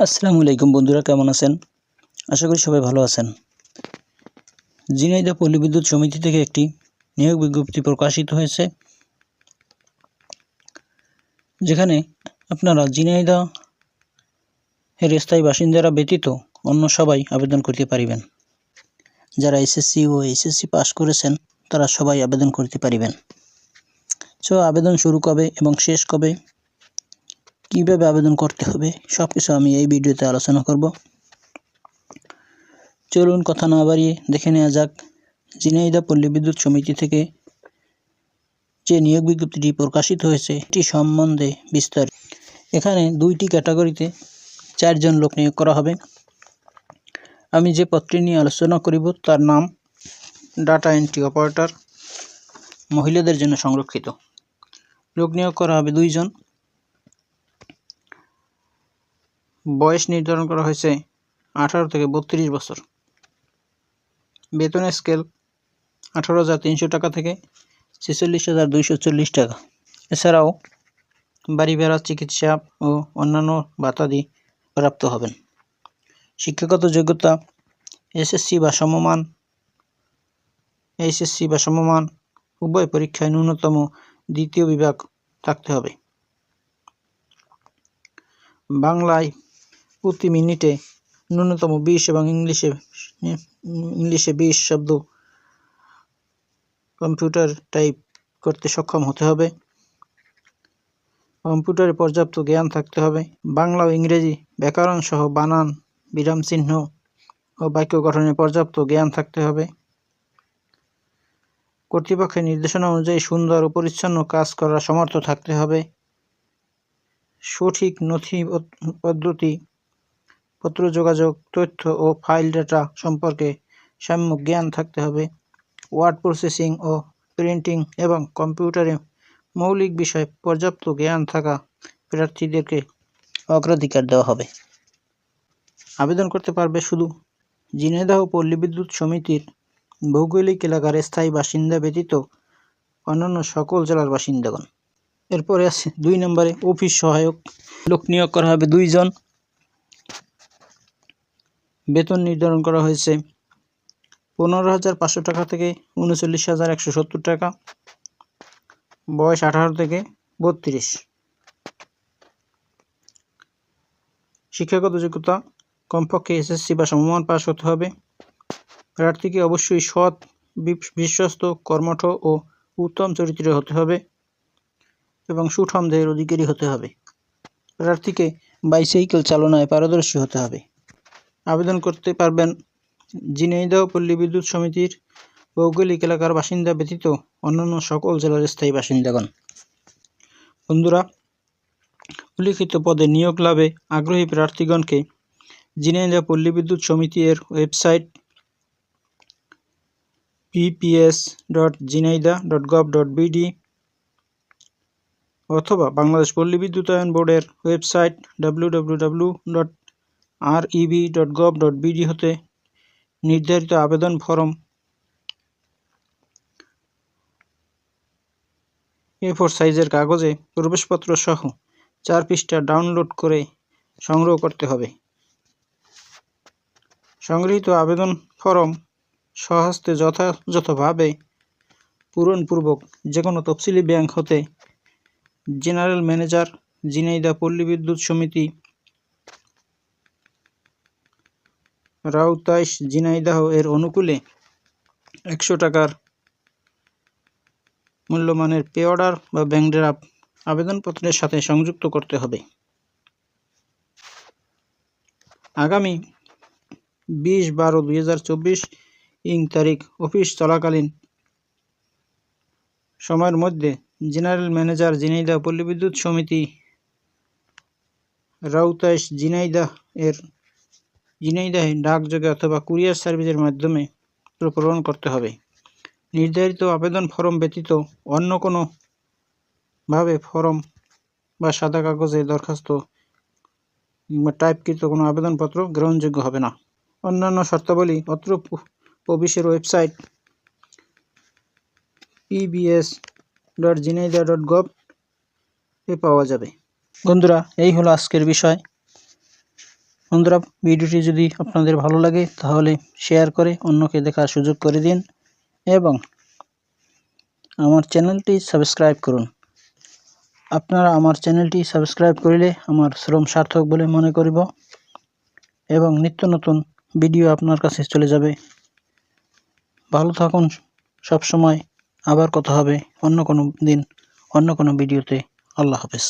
আসসালামু আলাইকুম বন্ধুরা, কেমন আছেন? আশা করি সবাই ভালো আছেন। জিনাইদা পল্লী বিদ্যুৎ সমিতি থেকে একটি নিয়োগ বিজ্ঞপ্তি প্রকাশিত হয়েছে, যেখানে আপনারা জিনাইদা এর স্থায়ী বাসিন্দারা ব্যতীত অন্য সবাই আবেদন করতে পারিবেন। যারা এসএসসি ও এইচএসসি পাস করেছেন, তারা সবাই আবেদন করতে পারিবেন। সো, আবেদন শুরু কবে এবং শেষ কবে কীভাবে আবেদন করতে হবে? সব কিছু আমি এই ভিডিওতে আলোচনা করব। চলুন কথা না বাড়িয়ে দেখে নেওয়া যাক, ঝিনাইদহ পল্লী বিদ্যুৎ সমিতি থেকে যে নিয়োগ বিজ্ঞপ্তিটি প্রকাশিত হয়েছে, এটি সম্বন্ধে বিস্তারিত। এখানে দুইটি ক্যাটাগরিতে চারজন লোক নিয়োগ করা হবে। আমি যে পদটি নিয়ে আলোচনা করিব, তার নাম ডাটা এন্ট্রি অপারেটর, মহিলাদের জন্য সংরক্ষিত। লোক নিয়োগ করা হবে দুইজন। বয়স নির্ধারণ করা হয়েছে আঠারো থেকে বত্রিশ বছর। বেতনের স্কেল আঠারো হাজার তিনশো টাকা থেকে ছেচল্লিশ হাজার দুইশো চল্লিশ টাকা। এছাড়াও বাড়ি ভাড়া, চিকিৎসা ও অন্যান্য ভাতাদি প্রাপ্ত হবেন। শিক্ষাগত যোগ্যতা, এসএসসি বা সমমান এইচএসসি বা সমমান, উভয় পরীক্ষায় ন্যূনতম দ্বিতীয় বিভাগ থাকতে হবে। বাংলায় প্রতি মিনিটে ন্যূনতম বিশ এবং ইংলিশে ইংলিশে বিশ শব্দ কম্পিউটার টাইপ করতে সক্ষম হতে হবে। কম্পিউটারে পর্যাপ্ত জ্ঞান থাকতে হবে। বাংলা ও ইংরেজি ব্যাকরণ সহ বানান, বিরাম চিহ্ন ও বাক্য গঠনে পর্যাপ্ত জ্ঞান থাকতে হবে। কর্তৃপক্ষের নির্দেশনা অনুযায়ী সুন্দর ও পরিচ্ছন্ন কাজ করার সমর্থ থাকতে হবে। সঠিক নথি পদ্ধতি পত্র যোগাযোগ, তথ্য ও ফাইল ডেটা সম্পর্কে সম্যক জ্ঞান থাকতে হবে। ওয়ার্ড প্রসেসিং ও প্রিন্টিং এবং কম্পিউটারে মৌলিক বিষয়ে পর্যাপ্ত জ্ঞান থাকা প্রার্থীদেরকে অগ্রাধিকার দেওয়া হবে। আবেদন করতে পারবে শুধু ঝিনাইদহ পল্লী বিদ্যুৎ সমিতির ভৌগোলিক এলাকার স্থায়ী বাসিন্দা ব্যতীত অন্যান্য সকল জেলার বাসিন্দাগণ। এরপরে আছে দুই নম্বরে অফিস সহায়ক। লোক নিয়োগ করা হবে দুইজন। বেতন নির্ধারণ করা হয়েছে। পনেরো হাজার পাঁচশো টাকা থেকে উনচল্লিশ হাজার একশো সত্তর টাকা। বয়স আঠারো থেকে বত্রিশ। শিক্ষাগত যোগ্যতা কমপক্ষে এসএসসি বা সমমান পাস হতে হবে। প্রার্থীকে অবশ্যই সৎ বিশ্বস্ত, কর্মঠ ও উত্তম চরিত্রের হতে হবে এবং সুঠাম দেহের অধিকারী হতে হবে। প্রার্থীকে বাইসাইকেল চালনায় পারদর্শী হতে হবে। আবেদন করতে পারবেন। ঝিনাইদহ পল্লী বিদ্যুৎ সমিতির ভৌগোলিক এলাকার বাসিন্দা ব্যতীত অন্যান্য সকল জেলার স্থায়ী বাসিন্দাগণ। বন্ধুরা, উল্লিখিত পদে নিয়োগ লাভে আগ্রহী প্রার্থীগণকে ঝিনাইদহ পল্লী বিদ্যুৎ সমিতি এর website PPS dot Jhenaidah dot gov dot BD অথবা বাংলাদেশ পল্লী বিদ্যুতায়ন বোর্ডের website W W W dot R EB dot gov dot BD হতে নির্ধারিত আবেদন ফরম এ ফোর সাইজের কাগজে প্রবেশপত্র সহ চার পৃষ্ঠা ডাউনলোড করে সংগ্রহ করতে হবে। সংগৃহীত আবেদন ফরম স্বহস্তে যথাযথভাবে পূরণপূর্বক যে কোনো তফসিলি ব্যাংক হতে জেনারেল ম্যানেজার জিনাইদা পল্লী বিদ্যুৎ সমিতি রাউতাইশ ঝিনাইদহ এর অনুকূলে একশো টাকার মূল্যমানের পে অর্ডার বা ব্যাংক ড্রাফট আবেদনপত্রের সাথে সংযুক্ত করতে হবে। আগামী বিশ বারো দুই হাজার চব্বিশ ইং তারিখ অফিস চলাকালীন সময়ের মধ্যে জেনারেল ম্যানেজার ঝিনাইদহ পল্লী বিদ্যুৎ সমিতি রাউতাইশ ঝিনাইদহ এর ঝিনাইদহে ডাকযোগে অথবা কুরিয়ার সার্ভিসের মাধ্যমে প্রপূরণ করতে হবে। নির্ধারিত আবেদন ফরম ব্যতীত অন্য কোনো ভাবে ফরম বা সাদা কাগজে দরখাস্ত টাইপকৃত কোনো আবেদনপত্র গ্রহণযোগ্য হবে না। অন্যান্য শর্তাবলী অত্র অফিসের website PBS dot Jhenaidah dot gov এ পাওয়া যাবে। বন্ধুরা, এই হলো আজকের বিষয়। বন্ধুরা, ভিডিওটি যদি আপনাদের ভালো লাগে, তাহলে শেয়ার করে অন্যকে দেখার সুযোগ করে দিন এবং আমার চ্যানেলটি সাবস্ক্রাইব করুন। আপনারা আমার চ্যানেলটি সাবস্ক্রাইব করিলে আমার শ্রম সার্থক বলে মনে করিব এবং নিত্য নতুন ভিডিও আপনার কাছে চলে যাবে। ভালো থাকুন সব সময় আবার কথা হবে অন্য কোনো দিন, অন্য কোনো ভিডিওতে আল্লাহ হাফেজ।